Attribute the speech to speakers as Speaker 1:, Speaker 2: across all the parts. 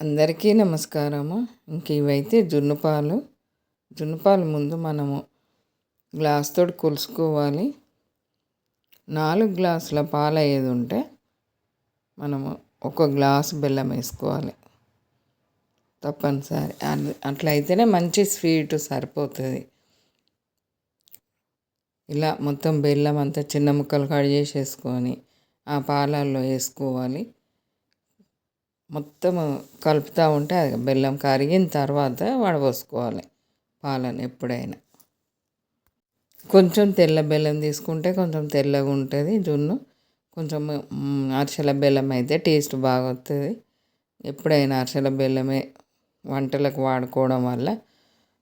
Speaker 1: అందరికీ నమస్కారము. ఇంక ఇవైతే జున్ను పాలు ముందు మనము గ్లాస్ తోటి కొలుసుకోవాలి. నాలుగు గ్లాసుల పాలు అయ్యేది ఉంటే మనము ఒక గ్లాసు బెల్లం వేసుకోవాలి. తప్పనిసరి. అట్లా అట్లయితేనే మంచి స్వీట్ సరిపోతుంది. ఇలా మొత్తం బెల్లం అంతా చిన్న ముక్కలు కట్ చేసేసుకొని ఆ పాలల్లో వేసుకోవాలి. మొత్తం కలుపుతూ ఉంటే అది బెల్లం కరిగిన తర్వాత వడపోసుకోవాలి పాలను ఎప్పుడైనా. కొంచెం తెల్ల బెల్లం తీసుకుంటే కొంచెం తెల్లగా ఉంటుంది జున్ను. కొంచెం అరిసెల బెల్లం అయితే టేస్ట్ బాగా వస్తుంది. ఎప్పుడైనా అరిసెల బెల్లమే వంటలకు వాడుకోవడం వల్ల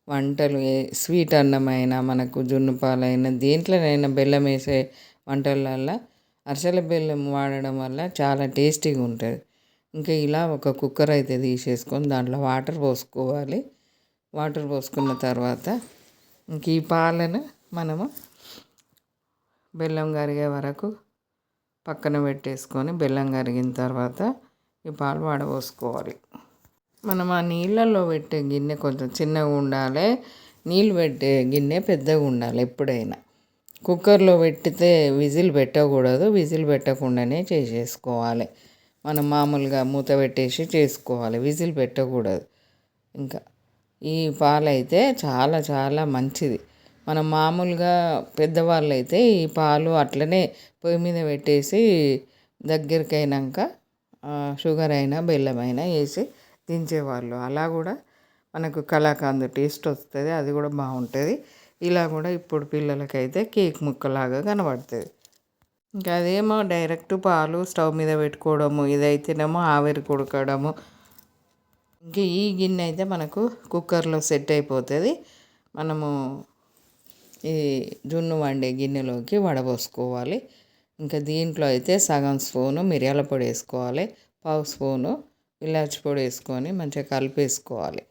Speaker 1: వంటలు ఏ స్వీట్ అన్నమైనా మనకు జున్ను పాలైనా దేంట్లోనైనా బెల్లం వేసే వంటలల్లో అరిసెల బెల్లం వాడడం వల్ల చాలా టేస్టీగా ఉంటుంది. ఇంకా ఇలా ఒక కుక్కర్ అయితే తీసేసుకొని దాంట్లో వాటర్ పోసుకోవాలి. వాటర్ పోసుకున్న తర్వాత ఇంక ఈ పాలను మనము బెల్లం కరిగే వరకు పక్కన పెట్టేసుకొని బెల్లం కరిగిన తర్వాత ఈ పాలు వడపోసుకోవాలి మనం ఆ నీళ్ళల్లో పెట్టే గిన్నె కొంచెం చిన్నగా ఉండాలి. నీళ్ళు పెట్టే గిన్నె పెద్దగా ఉండాలి ఎప్పుడైనా. కుక్కర్లో పెట్టితే విజిల్ పెట్టకూడదు. విజిల్ పెట్టకుండానే చేసేసుకోవాలి. మనం మామూలుగా మూత పెట్టేసి చేసుకోవాలి. విజిల్ పెట్టకూడదు. ఇంకా ఈ పాలైతే చాలా చాలా మంచిది. మనం మామూలుగా పెద్దవాళ్ళు అయితే ఈ పాలు అట్లనే పొయ్యి మీద పెట్టేసి దగ్గరికి అయినాక షుగర్ అయినా బెల్లం అయినా వేసి దించేవాళ్ళు. అలా కూడా మనకు కళాకంద టేస్ట్ వస్తుంది అది కూడా బాగుంటుంది. ఇలా కూడా ఇప్పుడు పిల్లలకైతే కేక్ ముక్కలాగా కనబడుతుంది. ఇంకా అదేమో డైరెక్ట్ పాలు స్టవ్ మీద పెట్టుకోవడము ఇదైతేనేమో ఆవిరి కొడకడము. ఇంకా ఈ గిన్నె అయితే మనకు కుక్కర్లో సెట్ అయిపోతుంది. మనము ఈ జున్ను వండే గిన్నెలోకి వడబోసుకోవాలి. ఇంకా దీంట్లో అయితే సగం స్పూను మిరియాల పొడి వేసుకోవాలి. పావు స్పూను ఇలాచి పొడి వేసుకొని మంచిగా కలిపేసుకోవాలి.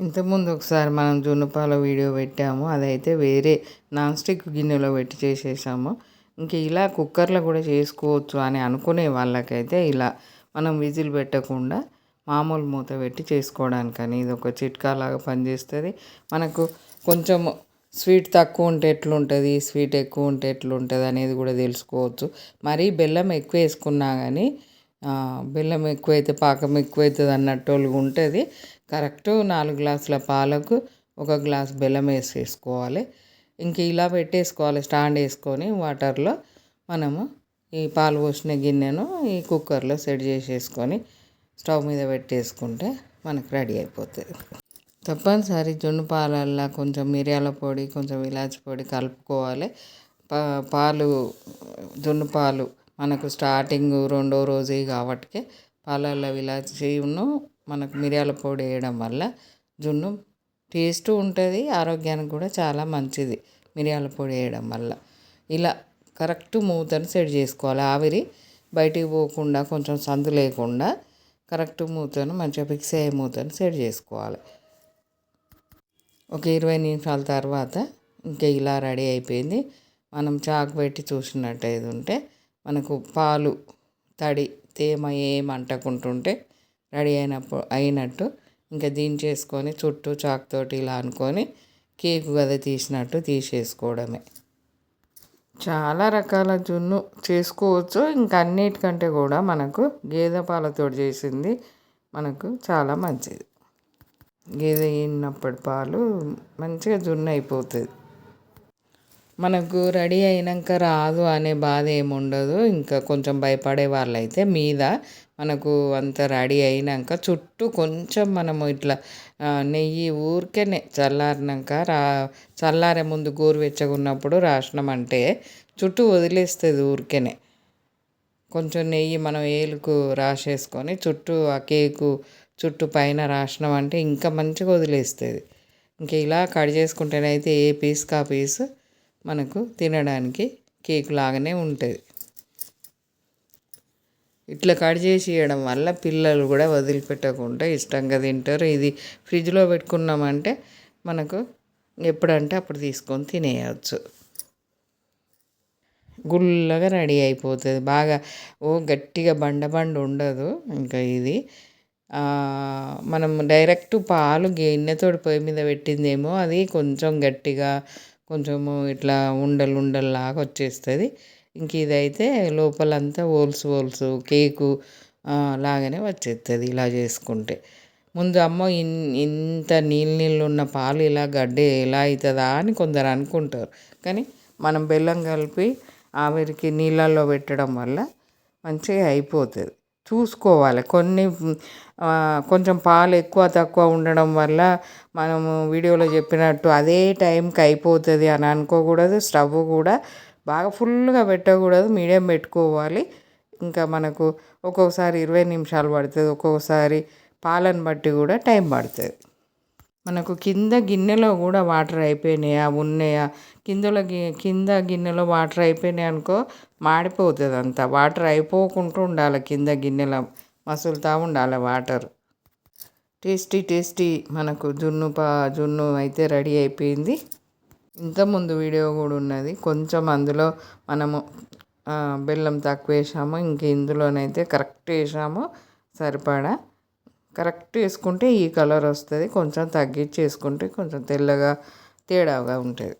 Speaker 1: ఇంతకుముందు ఒకసారి మనం జున్ను పాల వీడియో పెట్టాము. అదైతే వేరే నాన్ స్టిక్ గిన్నెలో పెట్టి చేసేసాము. ఇంక ఇలా కుక్కర్లో కూడా చేసుకోవచ్చు అని అనుకునే వాళ్ళకైతే ఇలా మనం విజిల్ పెట్టకుండా మామూలు మూత పెట్టి చేసుకోవడానికని ఇది ఒక చిట్కా లాగా పనిచేస్తుంది. మనకు కొంచెం స్వీట్ తక్కువ ఉంటే ఎట్లుంటుంది స్వీట్ ఎక్కువ ఉంటే ఎట్లుంటుంది అనేది కూడా తెలుసుకోవచ్చు. మరీ బెల్లం ఎక్కువ వేసుకున్నా కానీ బెల్లం ఎక్కువైతే పాకం ఎక్కువైతుంది అన్నట్టు ఉంటుంది. కరెక్ట్ నాలుగు గ్లాసుల పాలకు ఒక గ్లాస్ బెల్లం వేసేసుకోవాలి ఇంక ఇలా పెట్టేసుకోవాలి స్టాండ్ వేసుకొని వాటర్లో మనము ఈ పాలు పోసిన గిన్నెను ఈ కుక్కర్లో సెట్ చేసేసుకొని స్టవ్ మీద పెట్టేసుకుంటే మనకు రెడీ అయిపోతుంది. తప్పనిసరి జున్ను పాలల్లో కొంచెం మిరియాల పొడి కొంచెం ఇలాచి పొడి కలుపుకోవాలి. పాలు జున్ను పాలు మనకు స్టార్టింగ్ రెండో రోజు కాబట్టి పాలల్లో ఇలాచి చేయను. మనకు మిరియాల పొడి వేయడం వల్ల జున్ను టేస్ట్ ఉంటుంది ఆరోగ్యానికి కూడా చాలా మంచిది మిరియాల పొడి వేయడం వల్ల. ఇలా కరెక్ట్ మూతను సెట్ చేసుకోవాలి. ఆవిరి బయటికి పోకుండా కొంచెం సందు లేకుండా కరెక్ట్ మూతను మంచిగా ఫిక్స్ అయ్యే మూతను సెట్ చేసుకోవాలి. ఒక ఇరవై నిమిషాల తర్వాత ఇంకా ఇలా రెడీ అయిపోయింది. మనం చాకు పెట్టి చూసినట్టయితే ఉంటే మనకు పాలు తడి తేమ ఏమంటకుంటుంటే రెడీ అయినప్పుడు అయినట్టు ఇంకా దించేసుకొని చుట్టూ చాక్తోటి ఇలా అనుకొని కేకు కదా తీసినట్టు తీసేసుకోవడమే. చాలా రకాల జున్ను చేసుకోవచ్చు. ఇంకా అన్నిటికంటే కూడా మనకు గేదె పాలతో చేసింది మనకు చాలా మంచిది. గేదె ఈనప్పటి పాలు మంచిగా జున్ను అయిపోతుంది మనకు రెడీ అయినాక రాదు అనే బాధ ఏముండదు. ఇంకా కొంచెం భయపడే వాళ్ళైతే మీద మనకు అంత రెడీ అయినాక చుట్టూ కొంచెం మనము ఇట్లా నెయ్యి ఊరికేనే చల్లారినాక రా చల్లారే ముందు గోరువెచ్చగా ఉన్నప్పుడు రాసినాం అంటే చుట్టూ వదిలేస్తుంది ఊరికేనే. కొంచెం నెయ్యి మనం ఏలుకు రాసేసుకొని చుట్టూ ఆ కేకు చుట్టూ పైన రాసినాం అంటే ఇంకా మంచిగా వదిలేస్తుంది. ఇంక ఇలా కట్ చేసుకుంటేనైతే ఏ పీస్ కా పీస్ మనకు తినడానికి కేక్ లాగానే ఉంటుంది. ఇట్లా కట్ చేసి ఇవ్వడం వల్ల పిల్లలు కూడా వదిలిపెట్టకుండా ఇష్టంగా తింటారు. ఇది ఫ్రిడ్జ్లో పెట్టుకున్నామంటే మనకు ఎప్పుడంటే అప్పుడు తీసుకొని తినేయచ్చు. గుల్లగా రెడీ అయిపోతుంది. బాగా ఓ గట్టిగా బండ బండ ఉండదు ఇంకా ఇది. మనం డైరెక్ట్ పాలు గిన్నెతోటి పొయ్యి మీద పెట్టిందేమో అది కొంచెం గట్టిగా కొంచెము ఇట్లా ఉండలు ఉండల్లాగా వచ్చేస్తుంది. ఇంక ఇదైతే లోపలంతా హోల్స్ హోల్స్ కేకు లాగానే వచ్చేస్తుంది ఇలా చేసుకుంటే. ముందు అమ్మ ఇన్ ఇంత నీళ్ళు నీళ్ళు ఉన్న పాలు ఇలా గడ్డి ఎలా అవుతుందా అని కొందరు అనుకుంటారు. కానీ మనం బెల్లం కలిపి ఆవిరికి నీళ్ళల్లో పెట్టడం వల్ల మంచిగా అయిపోతుంది. చూసుకోవాలి. కొన్ని కొంచెం పాలు ఎక్కువ తక్కువ ఉండడం వల్ల మనము వీడియోలో చెప్పినట్టు అదే టైంకి అయిపోతుంది అని అనుకోకూడదు. స్టవ్ కూడా బాగా ఫుల్గా పెట్టకూడదు. మీడియం పెట్టుకోవాలి. ఇంకా మనకు ఒక్కొక్కసారి ఇరవై నిమిషాలు పడుతుంది. ఒక్కొక్కసారి పాలను బట్టి కూడా టైం పడుతుంది. మనకు కింద గిన్నెలో కూడా వాటర్ అయిపోయినాయా ఉన్నాయా. కిందలో గి కింద గిన్నెలో వాటర్ అయిపోయినాయి అనుకో మాడిపోతుంది అంతా. వాటర్ అయిపోకుండా ఉండాలి కింద గిన్నెలో మసులుతూ ఉండాలి వాటర్. టేస్టీ టేస్టీ మనకు జున్ను పా జున్ను అయితే రెడీ అయిపోయింది. ఇంతకుముందు వీడియో కూడా ఉన్నది. కొంచెం అందులో మనము బెల్లం తక్కువ వేసాము ఇంక ఇందులోనైతే కరెక్ట్ వేసాము సరిపడా. కరెక్ట్ వేసుకుంటే ఈ కలర్ వస్తుంది. కొంచెం తగ్గించి వేసుకుంటే కొంచెం తెల్లగా తేడాగా ఉంటుంది.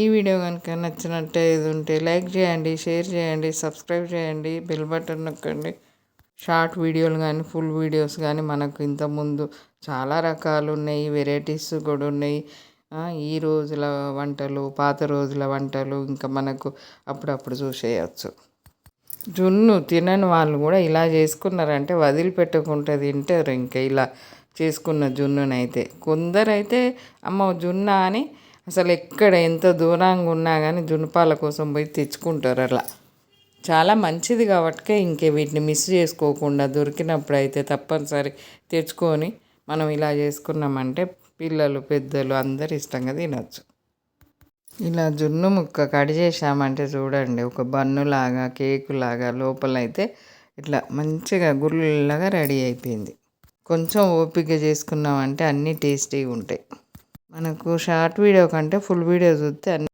Speaker 1: ఈ వీడియో కనుక నచ్చినట్టే ఇది ఉంటే లైక్ చేయండి షేర్ చేయండి సబ్స్క్రైబ్ చేయండి బెల్ బటన్ నొక్కండి. షార్ట్ వీడియోలు కానీ ఫుల్ వీడియోస్ కానీ మనకు ఇంతకుముందు చాలా రకాలు ఉన్నాయి. వెరైటీస్ కూడా ఉన్నాయి. ఈ రోజుల వంటలు పాత రోజుల వంటలు ఇంకా మనకు అప్పుడప్పుడు చూసేయచ్చు. జున్ను తినని వాళ్ళు కూడా ఇలా చేసుకున్నారంటే వదిలిపెట్టకుండా తింటారు ఇంకా ఇలా చేసుకున్న జున్నునైతే. కొందరైతే అమ్మ జున్న అని అసలు ఎక్కడ ఎంత దూరంగా ఉన్నా కానీ జున్నుపాల కోసం పోయి తెచ్చుకుంటారు అలా చాలా మంచిది కాబట్టి ఇంకే వీటిని మిస్ చేసుకోకుండా దొరికినప్పుడు అయితే తప్పనిసరి తెచ్చుకొని మనం ఇలా చేసుకున్నామంటే పిల్లలు పెద్దలు అందరు ఇష్టంగా తినచ్చు. ఇలా జున్ను ముక్క కట్ చేసామంటే చూడండి ఒక బన్నులాగా కేకు లాగా లోపల అయితే ఇట్లా మంచిగా గుర్రులాగా రెడీ అయిపోయింది. కొంచెం ఓపిక చేసుకున్నామంటే అన్నీ టేస్టీగా ఉంటాయి మనకు షార్ట్ వీడియో కంటే ఫుల్ వీడియో చూస్తే అన్ని